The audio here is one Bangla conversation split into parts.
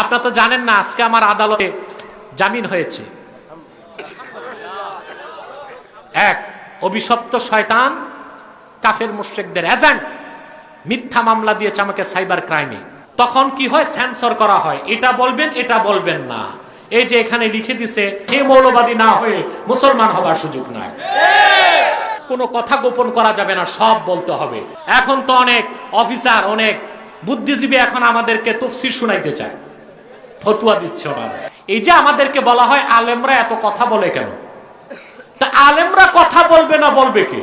আপনারা তো জানেন না, আজকে আমার আদালতে জামিন হয়েছে। এক, অভিশপ্ত শয়তান, কাফের মুশ্রিকদের এজেন্ট, মিথ্যা মামলা দিয়েছে আমাকে সাইবার ক্রাইমে। তখন কি হয়? সেন্সর করা হয়। এটা বলবেন এটা বলবেন না। এই যে এখানে লিখে দিছে সে মৌলবাদী না হয়ে মুসলমান হবার সুযোগ নাই। কোনো কথা গোপন করা যাবে না, সব বলতে হবে। এখন তো অনেক অফিসার, অনেক বুদ্ধিজীবী এখন আমাদেরকে তফসির শুনাইতে চায়। ফতুয়া দিচ্ছে ওনারা এই যে আমাদেরকে বলা হয় আলেমরা এত কথা বলে কেন? তা আলেমরা কথা বলবে না বলবে কি?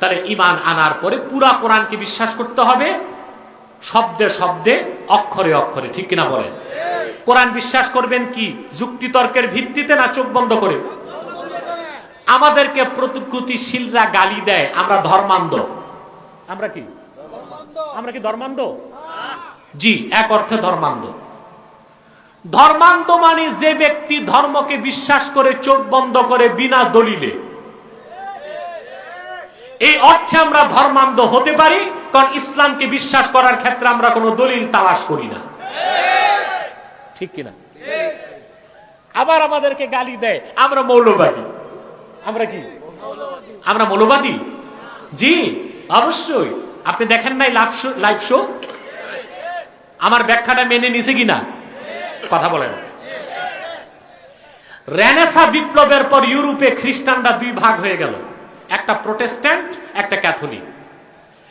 তাহলে ইমান আনার পরে পুরা কোরআনকে বিশ্বাস করতে হবে। শব্দে শব্দে, অক্ষরে অক্ষরে, ঠিক কিনা বলেন? কোরআন বিশ্বাস করবেন কি? যুক্তিতর্কের ভিত্তিতে না চোখ বন্ধ করে? আমাদেরকে প্রতিশ্রুতিশীলরা গালি দেয়, আমরা ধর্মান্ধ। আমরা কি? আমরা কি ধর্মান্ধ? জি এক অর্থে ধর্মান্ধ। ধর্মান্ধ মানে যে ব্যক্তি ধর্মকে বিশ্বাস করে চোখ বন্ধ করে বিনা দলিলে। এই অর্থে আমরা ধর্মান্ধ হতে পারি কারণ ইসলামকে বিশ্বাস করার ক্ষেত্রে আমরা কোনো দলিল তালাশ করি না। ঠিক কিনা? আবার আমাদেরকে গালি দেয় আমরা মৌলবাদী। আমরা কি? আমরা মৌলবাদী? জি অবশ্যই। আপনি দেখেন নাই লাইভ শো লাইভ শো আমার ব্যাখ্যাটা মেনে নিছে কিনা? কথা বলেন। রেনেসা বিপ্লবের পর ইউরোপে খ্রিস্টানরা দুই ভাগ হয়ে গেল। একটা প্রোটেস্ট্যান্ট, একটা ক্যাথলিক।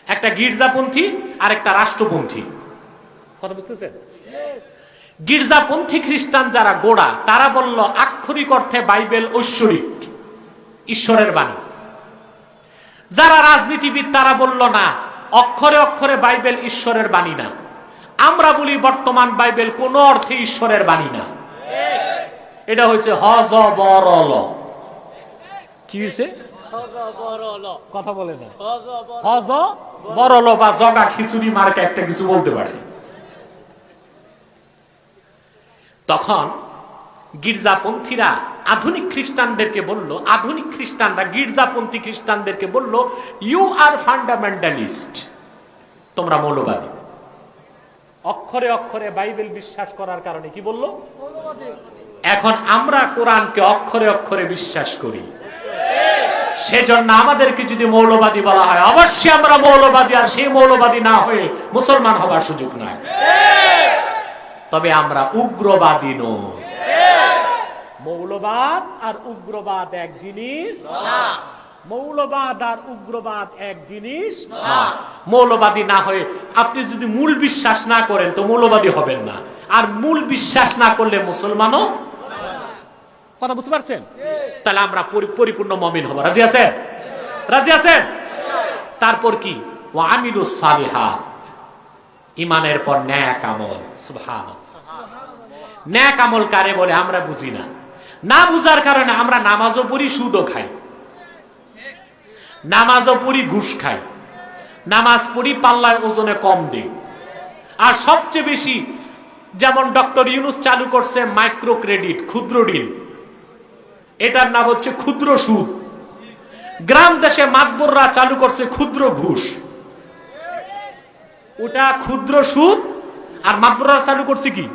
একটা গির্জাপন্থী আর একটা রাষ্ট্রপন্থী। কথা বুঝতেছেন? গির্জাপন্থী খ্রিস্টান যারা গোড়া, তারা বলল, আক্ষরিক অর্থে বাইবেল ঐশ্বরিক, ঈশ্বরের বাণী। যারা রাজনীতিবিদ, তারা বলল, না অক্ষরে অক্ষরে বাইবেল ঈশ্বরের বাণী না। আমরা বলি বর্তমান বাইবেল কোন অর্থে ঈশ্বরের বাণী না। এটা হয়েছে হজ বরল কি হয়েছে? কথা বলে না। হজ বরল বা জগা খিচুড়ি মার্কে একটা কিছু বলতে পারে। তখন গির্জাপন্থীরা আধুনিক খ্রিস্টানদেরকে বলল আধুনিক খ্রিস্টানরা গির্জাপন্থী খ্রিস্টানদেরকে বলল ইউ আর ফান্ডামেন্টালিস্ট তোমরা মৌলবাদী। অক্ষরে অক্ষরে বাইবেল বিশ্বাস করার কারণে কি বলল? এখন আমরা কোরআনকে অক্ষরে অক্ষরে বিশ্বাস করি। সেজন্য আমাদেরকে যদি মৌলবাদী বলা হয় অবশ্যই আমরা মৌলবাদী আর সেই মৌলবাদী না হয়ে মুসলমান হবার সুযোগ নাই। তবে আমরা উগ্রবাদী নই। মৌলবাদ আর উগ্রবাদ এক জিনিস। মৌলবাদ আর উগ্রবাদ এক জিনিস? মৌলবাদী না হয়ে আপনি যদি মূল বিশ্বাস না করেন তো মৌলবাদী হবেন না। আর মূল বিশ্বাস না করলে মুসলমানও কথা বুঝতে পারছেন? তাহলে আমরা পরি- পরিপূর্ণ মমিন হব। রাজি আছে রাজি আছেন? তারপর কি? ও আমিরু সালিহাত। ইমানের পর ন্যাক আমল। সুবহানাল্লাহ। ন্যাক আমল কারে বলে আমরা বুঝি না। না বুঝার কারণে আমরা নামাজও পড়ি, সুদও খাই। নামাজও পড়ি ঘুষ খায়। নামাজ পড়ি পাল্লার ওজনে কম দিই আর সবচেয়ে বেশি যেমন ডক্টর ইউনুস চালু করছে মাইক্রো ক্রেডিট ক্ষুদ্র ঋণ এটার নাম হচ্ছে ক্ষুদ্র সুদ। গ্রাম দেশে মাতবররা চালু করছে ক্ষুদ্র ঘুষ। ওটা ক্ষুদ্র সুদ, আর মাতবররা চালু করছে কি?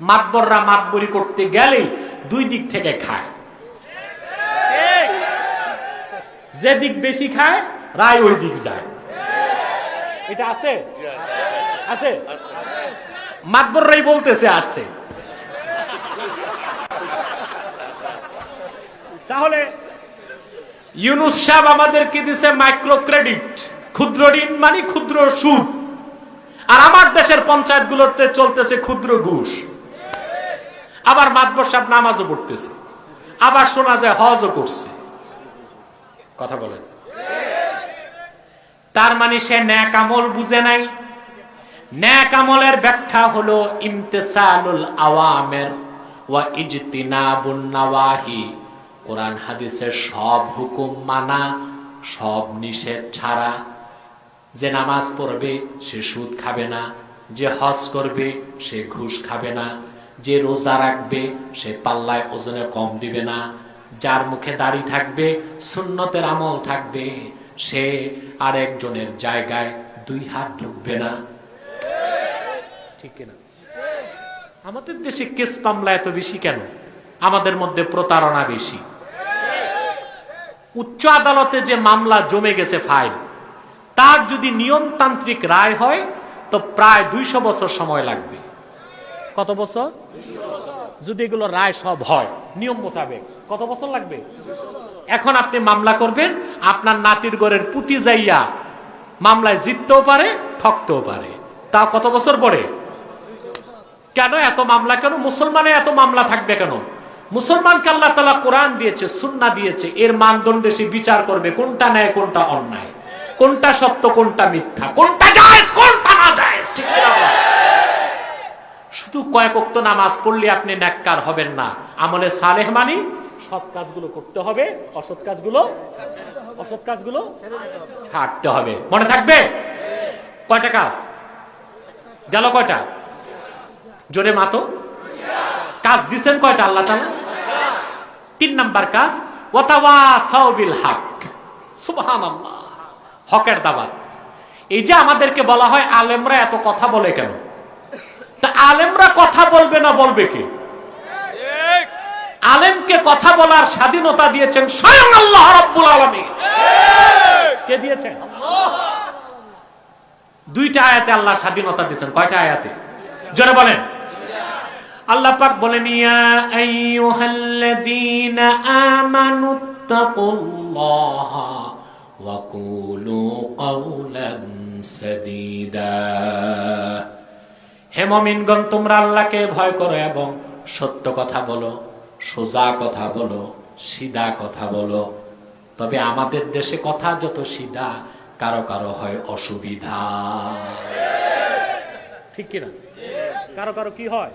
মাতবররা মাতবরি করতে গেলে দুই দিক থেকে খায়। যে দিক বেশি খায়, রায় ওই দিক যায়। এটা আছে? আছে? মাতবররাই বলতেছে, আসছে। তাহলে ইউনুস সাহেব আমাদেরকে দিছে মাইক্রো ক্রেডিট ক্ষুদ্র ঋণ মানে ক্ষুদ্র সুদ। আর আমার দেশের পঞ্চায়েত গুলোতে চলতেছে ক্ষুদ্র ঘুষ। আবার মাতবর সাহেব নামাজও পড়তেছে, আবার শোনা যায় হজও করছে। কথা বলেন। তার মানে সে ন্যাক আমল বুঝে নাই। ন্যাক আমলের ব্যাখ্যা হলো ইমতেসালুল আওয়ামের ওয়া ইজতিনাবুন নাওয়াহি। কোরআন হাদিসের সব হুকুম মানা, সব নিষেধ ছাড়া। যে নামাজ পড়বে, সে সুদ খাবে না। যে হজ করবে, সে ঘুষ খাবে না। যে রোজা রাখবে, সে পাল্লায় ওজনে কম দিবে না। যার মুখে দাড়ি থাকবে, সুন্নতের আমল থাকবে, সে আর একজনের জায়গায় দুই হাত ঢুকবে না। ঠিক কিনা? আমাদের দেশে কেস মামলা এত বেশি কেন? আমাদের মধ্যে প্রতারণা বেশি। উচ্চ আদালতে যে মামলা জমে গেছে ফাইল, তার যদি নিয়মতান্ত্রিক রায় হয়, তো প্রায় দুইশো বছর সময় লাগবে। কত বছর? যদি এগুলো রায় সব হয়, নিয়ম মোতাবেক, কত বছর লাগবে? এখন আপনি মামলা করবেন, আপনার নাতির গড়ের পুঁতি যাইয়া মামলায় জিততেও পারে, ঠকতেও পারে। তা কত বছর পরে? কেন এত মামলা, কেন মুসলমানে এত মামলা থাকবে কেন? মুসলমানকে আল্লাহ তালা কোরআন দিয়েছে সুন্না দিয়েছে, এর মানদণ্ডে সে বিচার করবে, কোনটা ন্যায়, কোনটা অন্যায়। কোনটা সত্য, কোনটা মিথ্যা, কোনটা কোনটা না জায়েজ ঠিক কিনা শুধু কয়েক অক্ত নামাজ পড়লে আপনি ন্যাক্কার হবেন না। আমলে সালেহ মানি, সৎ কাজগুলো করতে হবে, অসৎ কাজগুলো অসৎ কাজগুলো ছাড়তে হবে। মনে থাকবে? কয়টা কাজ? গেল কয়টা? জোরে মাতো। কাজ দিচ্ছেন কয়টা আল্লাহ তাআলা? তিন নাম্বার কাজ, ওয়াতাওয়াসাউ বিল হক। সুবহানাল্লাহ। হকের দাবাত। এই যে আমাদেরকে বলা হয়, আলেমরা এত কথা বলে কেন? তা আলেমরা কথা বলবে না বলবে কে? আলেমকে কথা বলার স্বাধীনতা দিয়েছেন স্বয়ং আল্লাহ রাব্বুল আলামিন। কে দিয়েছেন? দুইটা আয়াতে আল্লাহ স্বাধীনতা দিয়েছেন। কয়টা আয়াতে? জোরে বলেন। আল্লাহ পাক বলেন, ইয়া আইয়ুহাল্লাযীনা আমানু তাকুল্লাহা ওয়া কুলু কাওলান সাদীদা। হে মুমিনগণ, তোমরা আল্লাহকে ভয় করো এবং সত্য কথা বলো, সোজা কথা বলো, সিধা কথা বলো। তবে আমাদের দেশে কথা যত সিধা, কারও কারও হয় অসুবিধা। ঠিক কিনা? কারও কারও কি হয়?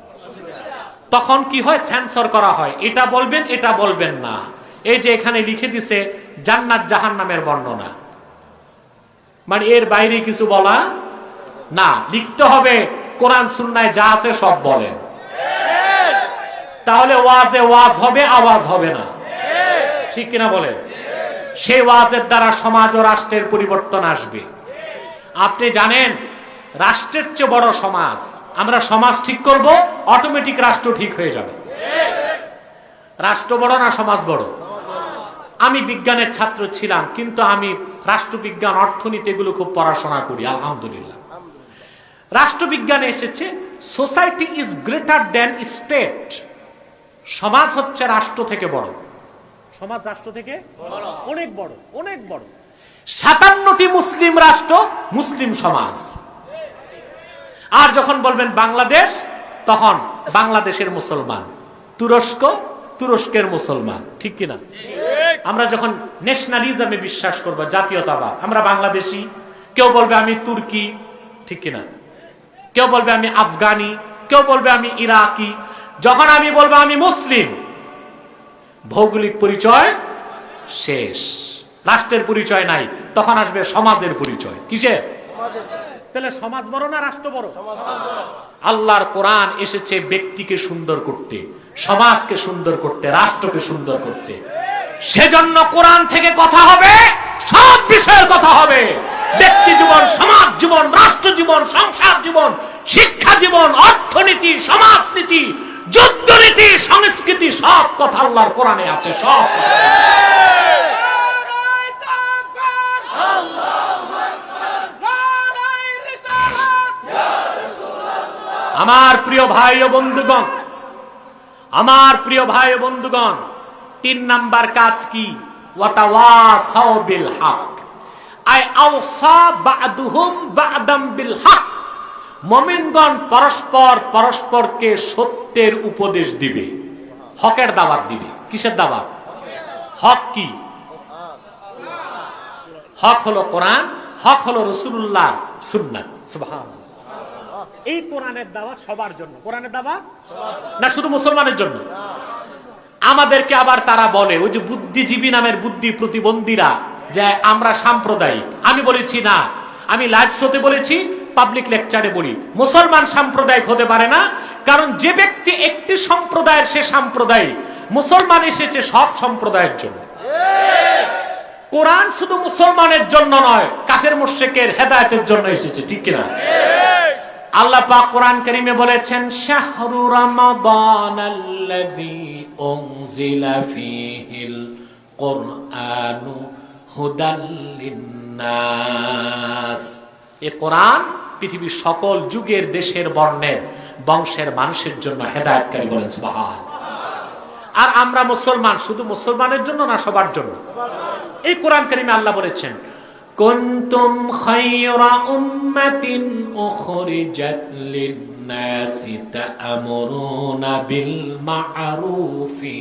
তখন কি হয়? সেন্সর করা হয়। এটা বলবেন এটা বলবেন না। এই যে এখানে লিখে দিছে, জান্নাত জাহান নামের বর্ণনা। মানে এর বাইরে কিছু বলা না। লিখতে হবে কোরআন সুন্নায় যা আছে সব বলেন। তাহলে ওয়াজে ওয়াজ হবে, আওয়াজ হবে না। ঠিক কিনা বলেন? সেই ওয়াজের দ্বারা সমাজ ও রাষ্ট্রের পরিবর্তন আসবে। আপনি জানেন, রাষ্ট্রের চেয়ে বড় সমাজ, আমরা সমাজ ঠিক করব অটোমেটিক রাষ্ট্র ঠিক হয়ে যাবে। রাষ্ট্র বড় না সমাজ বড়? আমি বিজ্ঞানের ছাত্র ছিলাম, কিন্তু আমি রাষ্ট্রবিজ্ঞান, অর্থনীতি এগুলো খুব পড়াশোনা করি, আলহামদুলিল্লাহ। রাষ্ট্রবিজ্ঞানে এসেছে society is greater than state সমাজ হচ্ছে রাষ্ট্র থেকে বড়। সমাজ রাষ্ট্র থেকে অনেক বড় অনেক বড়। সাতান্নটি মুসলিম রাষ্ট্র, মুসলিম সমাজ। আর যখন বলবেন বাংলাদেশ, তখন বাংলাদেশের মুসলমান। তুরস্ক, তুরস্কের মুসলমান। ঠিক কিনা? আমরা যখন ন্যাশনালিজমে বিশ্বাস করব, জাতীয়তাবাদ, আমরা বাংলাদেশি, কেউ বলবে আমি তুর্কি, ঠিক কিনা? কেউ বলবে আমি আফগানি, কেউ বলবে আমি ইরাকি, যখন আমি বলব আমি মুসলিম, ভৌগোলিক পরিচয় শেষ। রাষ্ট্রের পরিচয় নাই, তখন আসবে সমাজের পরিচয়। কিসের? তাহলে সমাজ বড় না রাষ্ট্র বড়? আল্লাহর কোরআন এসেছে ব্যক্তিকে সুন্দর করতে, সমাজকে সুন্দর করতে, রাষ্ট্রকে সুন্দর করতে। সেজন্য কোরআন থেকে কথা হবে, সব বিষয়ের কথা হবে। ব্যক্তি জীবন, সমাজ জীবন, রাষ্ট্র জীবন, সংসার জীবন, শিক্ষা জীবন, অর্থনীতি, সমাজনীতি, যুদ্ধনীতি, সংস্কৃতি, সব কথা আল্লাহর কোরআনে আছে, সব আমার প্রিয় ভাই ও বন্ধুগণ, আমার প্রিয় ভাই ও বন্ধুগণ, তিন নাম্বার কাজ কি? ওয়াতাওয়াসাও বিল হক। আই আওসা বাদুহুম বাদাম বিল হক। মুমিনগণ পরস্পর পরস্পরকে সত্যের উপদেশ দিবে। হকের দাওয়াত দিবে। কিসের দাওয়াত? হক কি? হক হলো কোরআন, হক হলো রসুল্লাহ এই কোরআনের দাওয়াত সবার জন্য। কোরআনের দাওয়াত? না, শুধু মুসলমানের জন্য। আমাদেরকে আবার তারা বলে, ওই যে বুদ্ধিজীবী নামের বুদ্ধি প্রতিবন্ধীরা, যে আমরা সাম্প্রদায়িক। আমি বলেছি না। আমি লাইভ শোতে বলেছি পাবলিক লেকচারে বলি, মুসলমান সাম্প্রদায়িক হতে পারে না, কারণ যে ব্যক্তি একটি সম্প্রদায়ের, সে সাম্প্রদায়িক। মুসলমান এসেছে সব সম্প্রদায়ের জন্য। কোরআন শুধু মুসলমানের জন্য নয়, কাফের মুশরিকের হেদায়েতের জন্য এসেছে, ঠিক কিনা? আল্লাহ পাক কোরআন কারীমে বলেছেন, শাহরু রমাদানাল্লাযী উনজিলা ফীহিল কুরআনু হুদাল লিন্নাস। এই কোরআন পৃথিবীর সকল যুগের দেশের বর্ণের বংশের মানুষের জন্য হেদায়েতকারী বলেন আর আমরা মুসলমান, শুধু মুসলমানের জন্য না, সবার জন্য। এই কোরআন কারিমে আল্লাহ বলেছেন, কুনতুম খায়রা উম্মাতিন উখরিজাত লিন-নাসি তা'মুরুনা বিল মা'রুফি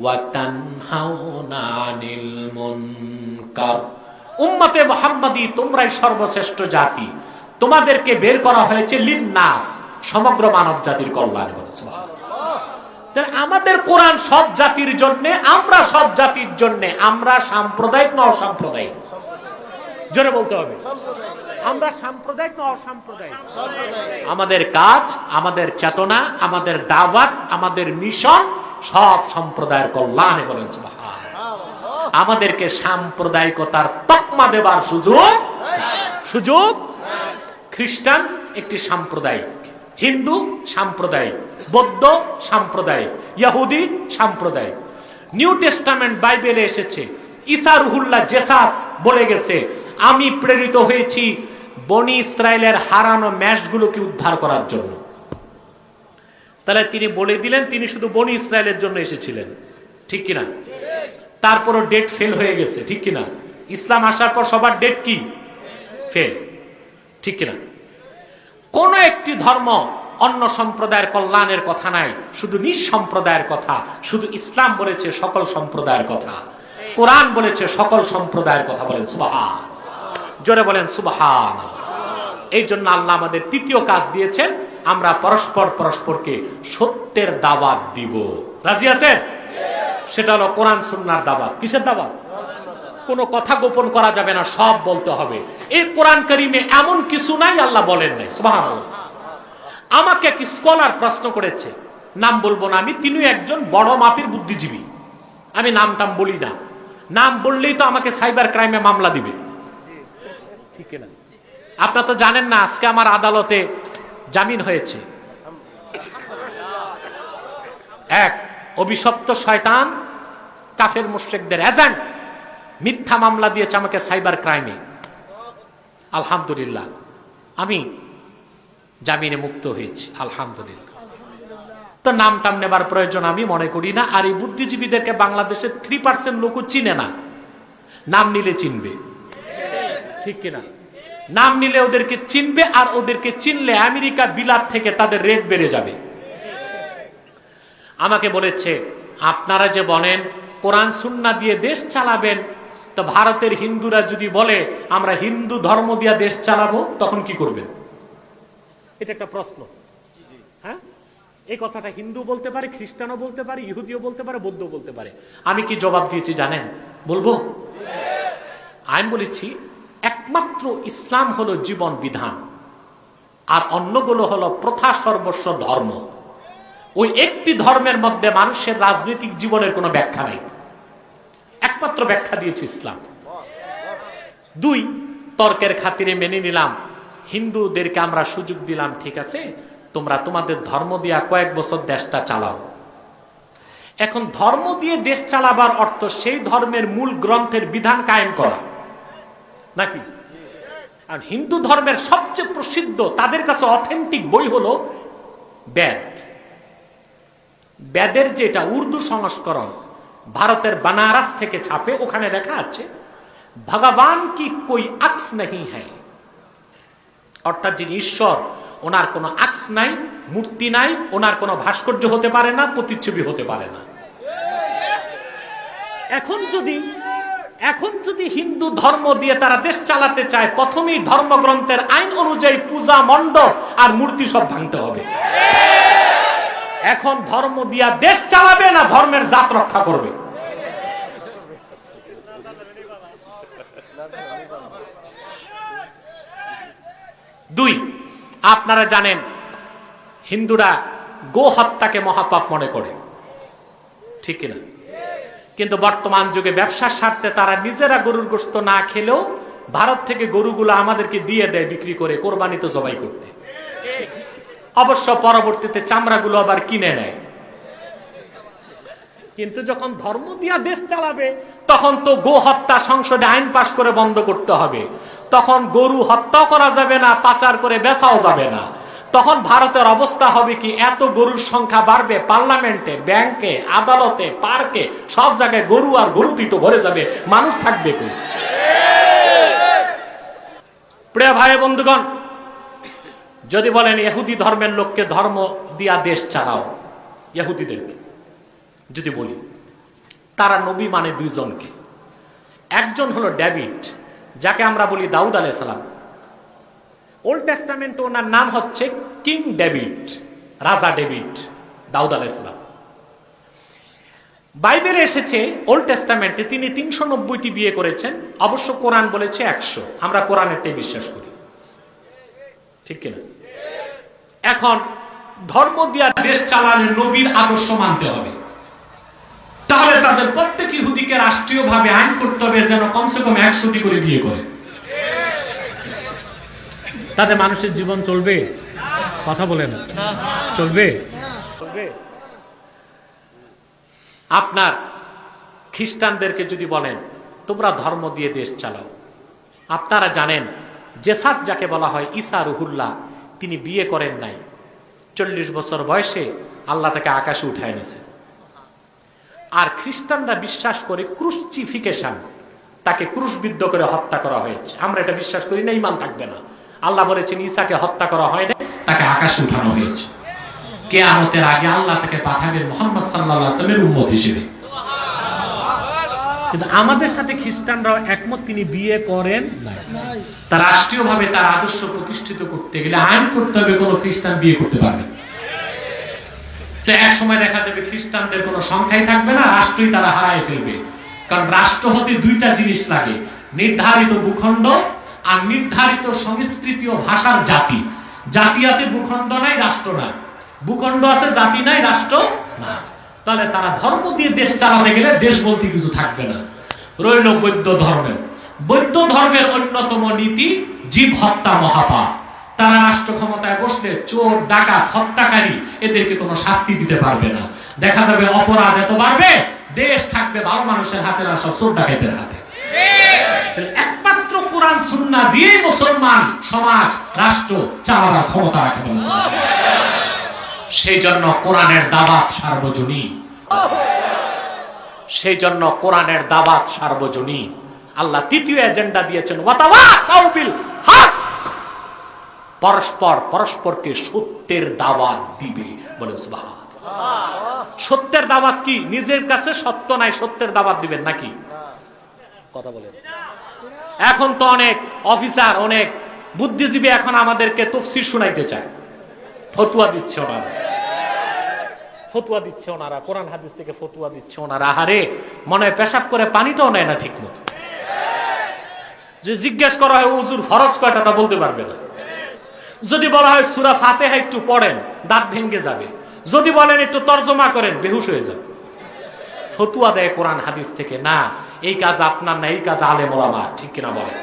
ওয়া তানহাউনা আনিল মুনকার। উম্মতে মুহাম্মাদি, তোমরাই সর্বশ্রেষ্ঠ জাতি। তোমাদেরকে বের করা হয়েছে লিন-নাস, সমগ্র মানব জাতির কল্যাণে বলেছে আমাদের কোরআন সব জাতির জন্য, আমরা সব জাতির জন্য, আমরা সাম্প্রদায়িক না অসাম্প্রদায়িক? জোরে বলতে হবে। আমরা সাম্প্রদায়িক না অসাম্প্রদায়িক? আমাদের কাজ, আমাদের চেতনা, আমাদের দাওয়াত, আমাদের মিশন সব সম্প্রদায়ের কল্যাণে বলেন আমাদেরকে সাম্প্রদায়িকতার তকমা দেবার সুযোগ সুযোগ খ্রিস্টান একটি সাম্প্রদায়িক, হিন্দু সাম্প্রদায়িক, বৌদ্ধ সাম্প্রদায়িক, ইহুদি সাম্প্রদায়িক। নিউ টেস্টামেন্ট বাইবেলে এসেছে, ঈসা রুহুল্লাহ জেসাস বলে গেছে, আমি প্রেরিত হয়েছি বনি ইসরায়েলের হারানো ম্যাশগুলোকে উদ্ধার করার জন্য। তাহলে তিনি বলে দিলেন, তিনি শুধু বনি ইসরায়েলের জন্য এসেছিলেন। ঠিক কিনা? তারপরও ডেট ফেল হয়ে গেছে, ঠিক কিনা? ইসলাম আসার পর সবার ডেট কি? ফেল। ঠিক কিনা? কোন একটি ধর্ম অন্য সম্প্রদায়ের কল্যাণের কথা নাই, শুধু নিজ সম্প্রদায়ের কথা, শুধু ইসলাম বলেছে সকল সম্প্রদায়ের কথা, কোরআন বলেছে সকল সম্প্রদায়ের কথা বলেন সুবাহান, জোরে বলেন সুবাহান। এই জন্য আল্লাহ আমাদের তৃতীয় কাজ দিয়েছেন, আমরা পরস্পর পরস্পরকে সত্যের দাওয়াত দিব। রাজি আছেন? সেটা হলো কোরআন, সুন্নার দাওয়াত। কিসের দাওয়াত? কোনো কথা গোপন করা যাবে না, সব বলতে হবে। এই কোরআন করিমে এমন কিছু নাই, আল্লাহ বলেন নাই। আমাকে এক স্কলার প্রশ্ন করেছে। নাম বলব না আমি তিনি একজন বড় মাপের বুদ্ধিজীবী। আমি নাম টাম বলি না। নাম বললেই তো আমাকে সাইবার ক্রাইমে মামলা দিবে। ঠিক না আপনারা তো জানেন না, আজকে আমার আদালতে জামিন হয়েছে। এক, অভিশপ্ত শয়তান, কাফের মুশ্রিকদের এজেন্ট মিথ্যা মামলা দিয়েছে আমাকে সাইবার ক্রাইমে। আলহামদুলিল্লাহ। আমি জামিনে মুক্ত হয়েছি, আলহামদুলিল্লাহ। তো নাম টাম নেবার প্রয়োজন আমি মনে করি না, আর এই বুদ্ধিজীবীদেরকে বাংলাদেশের থ্রি পার্সেন্ট লোকও চিনে না। নাম নিলে চিনবে। ঠিক কিনা? নাম নিলে ওদেরকে চিনবে, আর ওদেরকে চিনলে আমেরিকা বিলাত থেকে তাদের রেট বেড়ে যাবে। আমাকে বলেছে, আপনারা যে বলেন কোরআন সুন্না দিয়ে দেশ চালাবেন তো ভারতের হিন্দুরা যদি বলে, আমরা হিন্দু ধর্ম দিয়া দেশ চালাবো, তখন কি করবেন এটা একটা প্রশ্ন। হ্যাঁ? এই কথাটা হিন্দু বলতে পারে, খ্রিস্টানও বলতে পারে, ইহুদিও বলতে পারে বৌদ্ধ বলতে পারে। আমি কি জবাব দিয়েছি জানেন? বলব? আমি বলেছি, একমাত্র ইসলাম হলো জীবন বিধান, আর অন্যগুলো হলো প্রথা সর্বস্ব ধর্ম। ওই একটি ধর্মের মধ্যে মানুষের রাজনৈতিক জীবনের কোনো ব্যাখ্যা নেই। একমাত্র ব্যাখ্যা দিয়েছে ইসলাম। দুই, তর্কের খাতিরে মেনে নিলাম। হিন্দুদেরকে আমরা সুযোগ দিলাম, ঠিক আছে? তোমরা তোমাদের ধর্ম দিয়া কয়েক বছর দেশটা চালাও। এখন ধর্ম দিয়ে দেশ চালাবার অর্থ সেই ধর্মের মূল গ্রন্থের বিধান কায়েম করা। নাকি? আর হিন্দু ধর্মের সবচেয়ে প্রসিদ্ধ, তাদের কাছে অথেন্টিক বই হলো বেদ। বেদের যেটা উর্দু সংস্করণ ভারতের বানারস থেকে ছাপে, ওখানে লেখা আছে, ভগবান কি কই আক্স নেই হ্যাঁ অর্থাৎ যিনি ঈশ্বর, ওনার কোনো আক্স নাই, মূর্তি নাই, ওনার কোনো ভাস্কর্য হতে পারে না, প্রতিচ্ছবি হতে পারে না। এখন যদি এখন যদি হিন্দু ধর্ম দিয়ে তারা দেশ চালাতে চায়, প্রথমেই ধর্মগ্রন্থের আইন অনুযায়ী পূজা, মণ্ডপ আর মূর্তি সব ভাঙতে হবে। এখন ধর্ম দিয়া দেশ চালাবে না ধর্মের জাত রক্ষা করবে? দুই, আপনারা জানেন, হিন্দুরা গো হত্যাকে মহাপাপ মনে করে। ঠিক কিনা? কিন্তু বর্তমান যুগে ব্যবসার স্বার্থে তারা নিজেরা গরুর গোস্ত না খেলেও ভারত থেকে গরুগুলো আমাদেরকে দিয়ে দেয় বিক্রি করে কোরবানিতে জবাই করতে। অবশ্য পরবর্তীতে চামড়াগুলো আবার কিনে নেয়। কিন্তু যখন ধর্ম দিয়া দেশ চালাবে, তখন তো গো হত্যা সংসদে আইন পাশ করে বন্ধ করতে হবে। তখন গরু হত্যা করা যাবে না, পাচার করে বেচাও যাবে না। তখন ভারতের অবস্থা হবে কি, এত গরুর সংখ্যা বাড়বে, পার্লামেন্টে, ব্যাংকে, আদালতে, পার্কে, সব জায়গায় গরু আর গরুতি তো ভরে যাবে, মানুষ থাকবে প্রিয় ভাই বন্ধুগণ যদি বলেন ইহুদি ধর্মের লোককে ধর্ম দিয়া দেশ চালাও ইহুদিদেরকে যদি বলি, তারা নবী মানে দুইজনকে। একজন হলো ডেভিড, যাকে আমরা বলি দাউদ আলাই সালাম। ওল্ড টেস্টামেন্ট ওনার নাম হচ্ছে কিং ডেভিড, রাজা ডেভিড, দাউদ আলাই সালাম। বাইবেলে এসেছে ওল্ড টেস্টামেন্টে তিনি তিনশো নব্বইটি বিয়ে করেছেন, অবশ্য কোরআন বলেছে একশো। আমরা কোরআনেরটাই বিশ্বাস করি। ঠিক কিনা? এখন ধর্ম দিয়া দেশ চালালে নবীর আদর্শ মানতে হবে। তাহলে তাদের প্রত্যেক ইহুদিকে রাষ্ট্রীয়ভাবে আইন করতে হবে যেন কমসে কম একশোটি করে বিয়ে করে। তাতে মানুষের জীবন চলবে? কথা বলে না চলবে। আপনার খ্রিস্টানদেরকে যদি বলেন তোমরা ধর্ম দিয়ে দেশ চালাও। আপনারা জানেন জেসাস যাকে বলা হয় ঈসা রুহুল্লাহ তিনি বিয়ে করেন নাই। চল্লিশ বছর বয়সে আল্লাহ তাকে আকাশে উঠায় নিয়েছে আর খ্রিস্টানরা বিশ্বাস করে ক্রুশিফিকেশন তাকে ক্রুশবিদ্ধ করে হত্যা করা হয়েছে। আমরা এটা বিশ্বাস করি না, ইমান থাকবে না। আল্লাহ বলেছেন, ঈসাকে হত্যা করা হয় না তাকে আকাশে উঠানো হয়েছে। কেয়ামতের আগে আল্লাহ তাকে পাঠাবেন মোহাম্মদ আসলামের উম্মত হিসেবে। কিন্তু আমাদের সাথে খ্রিস্টানরাও একমত, তিনি বিয়ে করেন তা রাষ্ট্রীয়ভাবে তার আদর্শ প্রতিষ্ঠিত করতে গেলে আইন করতে হবে, কোনো খ্রিস্টান বিয়ে করতে পারবে না। এক সময় দেখা যাবে খ্রিস্টানদের কোনো সংখ্যাই থাকবে না, রাষ্ট্রই তারা ফেলবে। কারণ রাষ্ট্র হতে দুইটা জিনিস লাগে, নির্ধারিত ভূখণ্ড আর নির্ধারিত সংস্কৃতি ও ভাষার জাতি। জাতি আছে ভূখণ্ড নাই, রাষ্ট্র নাই। ভূখণ্ড আছে জাতি নাই, রাষ্ট্র না তাহলে তারা ধর্ম দিয়ে দেশ চালাতে গেলে দেশ বলতে কিছু থাকবে না। রইল বৌদ্ধ ধর্মের বৌদ্ধ ধর্মের অন্যতম নীতি জীব হত্যা মহাপাপ। তারা রাষ্ট্র ক্ষমতায় বসলে চোর, ডাকাত, হত্যাকারী এদেরকে কোনো শাস্তি দিতে পারবে না। দেখা যাবে অপরাধ এত বাড়বে, দেশ থাকবে ভালো মানুষের হাতে না সব চোর ডাকাতের হাতে। একমাত্র কোরআন সুন্না দিয়ে মুসলমান সমাজ, রাষ্ট্র চালানোর ক্ষমতা রাখে সেই জন্য কোরআনের দাবাত সার্বজনীন। সেই জন্য কোরআনের দাবাত সার্বজনীন। আল্লাহ তৃতীয় এজেন্ডা দিয়েছেন বিল পরস্পর পরস্পরকে সত্যের দাওয়াত দিবে বলে সত্যের দাওয়াত কি? নিজের কাছে সত্য নাই, সত্যের দাওয়াত দিবেন নাকি? কথা বলেন। এখন তো অনেক অফিসার, অনেক বুদ্ধিজীবী এখন আমাদেরকে তফসির শুনাইতে চায়। ফতুয়া দিচ্ছে ওনারা ফতুয়া দিচ্ছে ওনারা কোরআন হাদিস থেকে ফতুয়া দিচ্ছে ওনারা আহারে, মনে হয় পেশাব করে পানিটাও নেয় না ঠিক মতো যে জিজ্ঞেস করা হয় উজুর ফরজ কয়টা? তা বলতে পারবে না। যদি বলা হয়, সুরা ফাতেহা একটু পড়েন, দাঁত ভেঙ্গে যাবে। যদি বলেন, একটু তর্জমা করেন বেহুশ হয়ে যাবে। ফতুয়া দেয় কোরআন হাদিস থেকে। না, এই কাজ আপনার না, এই কাজ আলে মোলামা ঠিক কিনা বলেন?